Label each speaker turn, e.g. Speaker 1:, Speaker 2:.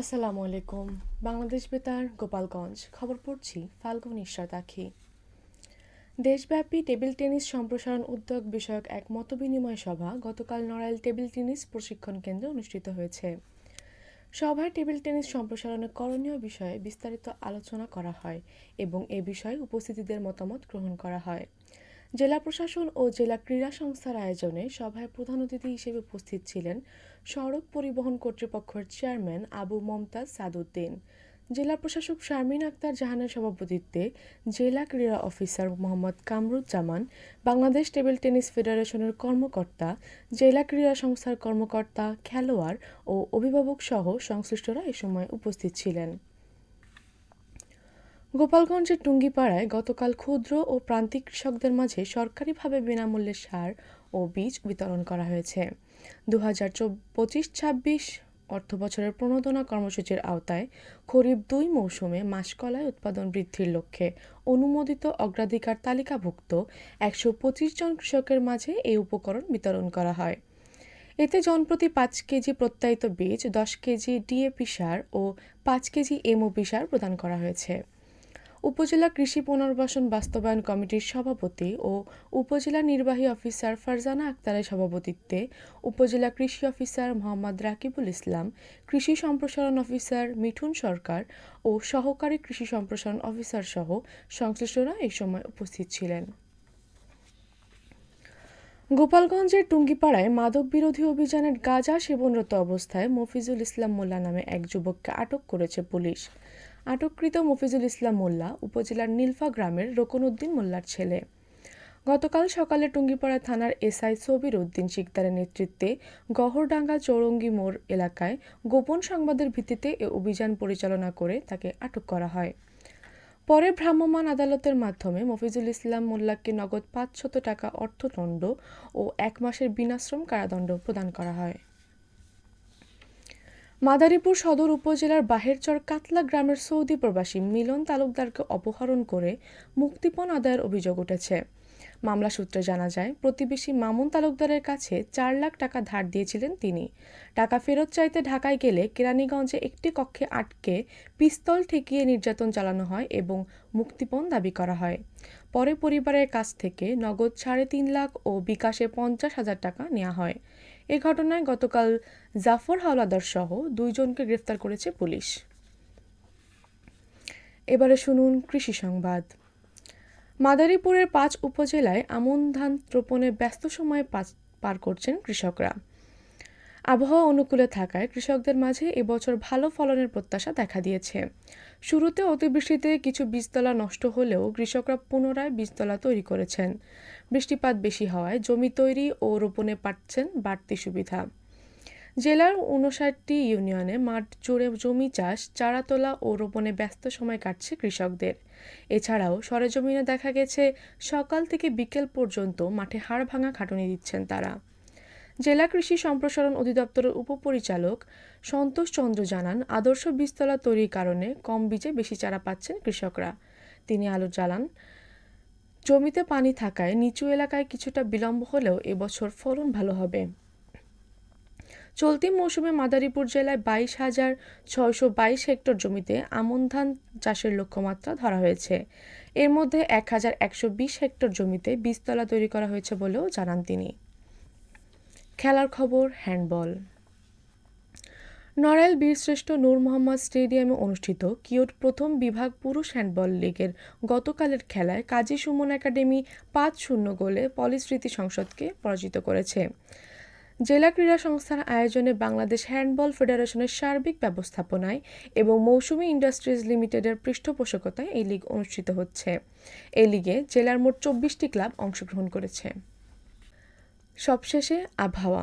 Speaker 1: আসসালামু আলাইকুম। বাংলাদেশ বেতার, গোপালগঞ্জ। খবর পড়ছি ফাল্গুন ঈশ্বর দেশব্যাপী টেবিল টেনিস সম্প্রসারণ উদ্যোগ বিষয়ক এক মতবিনিময় সভা গতকাল নড়াইল টেবিল টেনিস প্রশিক্ষণ কেন্দ্রে অনুষ্ঠিত হয়েছে। সভায় টেবিল টেনিস সম্প্রসারণের করণীয় বিষয়ে বিস্তারিত আলোচনা করা হয় এবং এ বিষয়ে উপস্থিতিদের মতামত গ্রহণ করা হয়। জেলা প্রশাসন ও জেলা ক্রীড়া সংস্থার আয়োজনে সভায় প্রধান অতিথি হিসেবে উপস্থিত ছিলেন সড়ক পরিবহন কর্তৃপক্ষের চেয়ারম্যান আবু মমতাজ সাদুদ্দিন, জেলা প্রশাসক শারমিন আক্তার জাহানের সভাপতিত্বে জেলা ক্রীড়া officer Mohammad Kamruzzaman, Bangladesh table tennis ফেডারেশনের কর্মকর্তা, জেলা ক্রীড়া সংস্থার কর্মকর্তা, খেলোয়াড় ও অভিভাবক সহ সংশ্লিষ্টরা এ সময় উপস্থিত ছিলেন। গোপালগঞ্জের টুঙ্গিপাড়ায় গতকাল ক্ষুদ্র ও প্রান্তিক কৃষকদের মাঝে সরকারিভাবে বিনামূল্যে সার ও বীজ বিতরণ করা হয়েছে। দু হাজার পঁচিশ ছাব্বিশ অর্থ বছরের প্রণোদনা কর্মসূচির আওতায় খরিফ দুই মৌসুমে মাসকলাই উৎপাদন বৃদ্ধির লক্ষ্যে অনুমোদিত অগ্রাধিকার তালিকাভুক্ত একশো পঁচিশ জন কৃষকের মাঝে এই উপকরণ বিতরণ করা হয়। এতে জনপ্রতি পাঁচ কেজি প্রত্যায়িত বীজ, দশ কেজি ডিএপি সার ও পাঁচ কেজি এমওপি সার প্রদান করা হয়েছে। উপজেলা কৃষি পুনর্বাসন বাস্তবায়ন কমিটির সভাপতি ও উপজেলা নির্বাহী অফিসার ফারজানা আক্তারের সভাপতিত্বে উপজেলা কৃষি অফিসার মোহাম্মদ রাকিবুল ইসলাম, কৃষি সম্প্রসারণ অফিসার মিঠুন সরকার ও সহকারী কৃষি সম্প্রসারণ অফিসার সহ সংশ্লিষ্টরা এই সময় উপস্থিত ছিলেন। গোপালগঞ্জের টুঙ্গিপাড়ায় মাদক বিরোধী অভিযানের গাঁজা সেবনরত অবস্থায় মফিজুল ইসলাম মোল্লা নামে এক যুবককে আটক করেছে পুলিশ। আটককৃত মফিজুল ইসলাম মোল্লা উপজেলার নীলফা গ্রামের রোকনউদ্দিন মোল্লার ছেলে। গতকাল সকালে টুঙ্গিপাড়া থানার এসআই সবির উদ্দিন শিকদারের নেতৃত্বে গহরডাঙ্গা চৌরঙ্গি মোড় এলাকায় গোপন সংবাদের ভিত্তিতে এ অভিযান পরিচালনা করে তাকে আটক করা হয়। পরে ভ্রাম্যমাণ আদালতের মাধ্যমে মফিজুল ইসলাম মোল্লাকে নগদ পাঁচশত টাকা অর্থদণ্ড ও এক মাসের বিনাশ্রম কারাদণ্ড প্রদান করা হয়। মাদারীপুর সদর উপজেলার বাহেরচর কাতলা গ্রামের সৌদি প্রবাসী মিলন তালুকদারকে অপহরণ করে মুক্তিপণ আদায়ের অভিযোগ উঠেছে। মামলা সূত্রে জানা যায়, প্রতিবেশী মামুন তালুকদারের কাছে চার লাখ টাকা ধার দিয়েছিলেন তিনি। টাকা ফেরত চাইতে ঢাকায় গেলে কেরানীগঞ্জে একটি কক্ষে আটকে পিস্তল ঠেকিয়ে নির্যাতন চালানো হয় এবং মুক্তিপণ দাবি করা হয়। পরে পরিবারের কাছ থেকে নগদ সাড়ে তিন লাখ ও বিকাশে পঞ্চাশ হাজার টাকা নেওয়া হয়। এ ঘটনায় গতকাল জাফর হাওলাদার সহ দুইজনকে গ্রেফতার করেছে পুলিশ। এবারে শুনুন কৃষি সংবাদ। মাদারীপুরের পাঁচ উপজেলায় আমন ধান রোপণে ব্যস্ত সময়ে পার করছেন কৃষকরা। আবহাওয়া অনুকূলে থাকায় কৃষকদের মাঝে এবছর ভালো ফলনের প্রত্যাশা দেখা দিয়েছে। শুরুতে অতিবৃষ্টিতে কিছু বীজতলা নষ্ট হলেও কৃষকরা পুনরায় বীজতলা তৈরি করেছেন। বৃষ্টিপাত বেশি হওয়ায় জমি তৈরি ও রোপণে পাচ্ছেন বাড়তি সুবিধা। জেলার উনষাটটি ইউনিয়নে মাঠ জুড়ে জমি চাষ, চারা তোলা ও রোপণে ব্যস্ত সময় কাটছে কৃষকদের। এছাড়াও সরেজমিনে দেখা গেছে, সকাল থেকে বিকেল পর্যন্ত মাঠে হাড় ভাঙা খাটুনি দিচ্ছেন তারা। জেলা কৃষি সম্প্রসারণ অধিদপ্তরের উপপরিচালক সন্তোষ চন্দ্র জানান, আদর্শ বীজতলা তৈরির কারণে কম বীজে বেশি চারা পাচ্ছেন কৃষকরা। তিনি আলো জ্বালান জমিতে পানি থাকায় নিচু এলাকায় কিছুটা বিলম্ব হলেও এবছর ফলন ভালো হবে। চলতি মৌসুমে মাদারীপুর জেলায় বাইশ হাজার ছয়শো বাইশ হেক্টর জমিতে আমন ধান চাষের লক্ষ্যমাত্রা ধরা হয়েছে। এর মধ্যে এক হাজার একশো বিশ হেক্টর জমিতে বীজতলা তৈরি করা হয়েছে বলেও জানান তিনি। খেলার খবর, হ্যান্ডবল। নড়াইল বীরশ্রেষ্ঠ নূর মোহাম্মদ স্টেডিয়ামে অনুষ্ঠিত কিওট প্রথম বিভাগ পুরুষ হ্যান্ডবল লীগের গতকালের খেলায় কাজী সুমন একাডেমি পাঁচ শূন্য গোলে পলিস্মৃতি সংসদকে পরাজিত করেছে। জেলা ক্রীড়া সংস্থার আয়োজনে বাংলাদেশ হ্যান্ডবল ফেডারেশনের সার্বিক ব্যবস্থাপনায় এবং মৌসুমী ইন্ডাস্ট্রিজ লিমিটেডের পৃষ্ঠপোষকতায় এই লীগ অনুষ্ঠিত হচ্ছে। এই লিগে জেলার মোট চব্বিশটি ক্লাব অংশগ্রহণ করেছে। সবশেষে আবহাওয়া।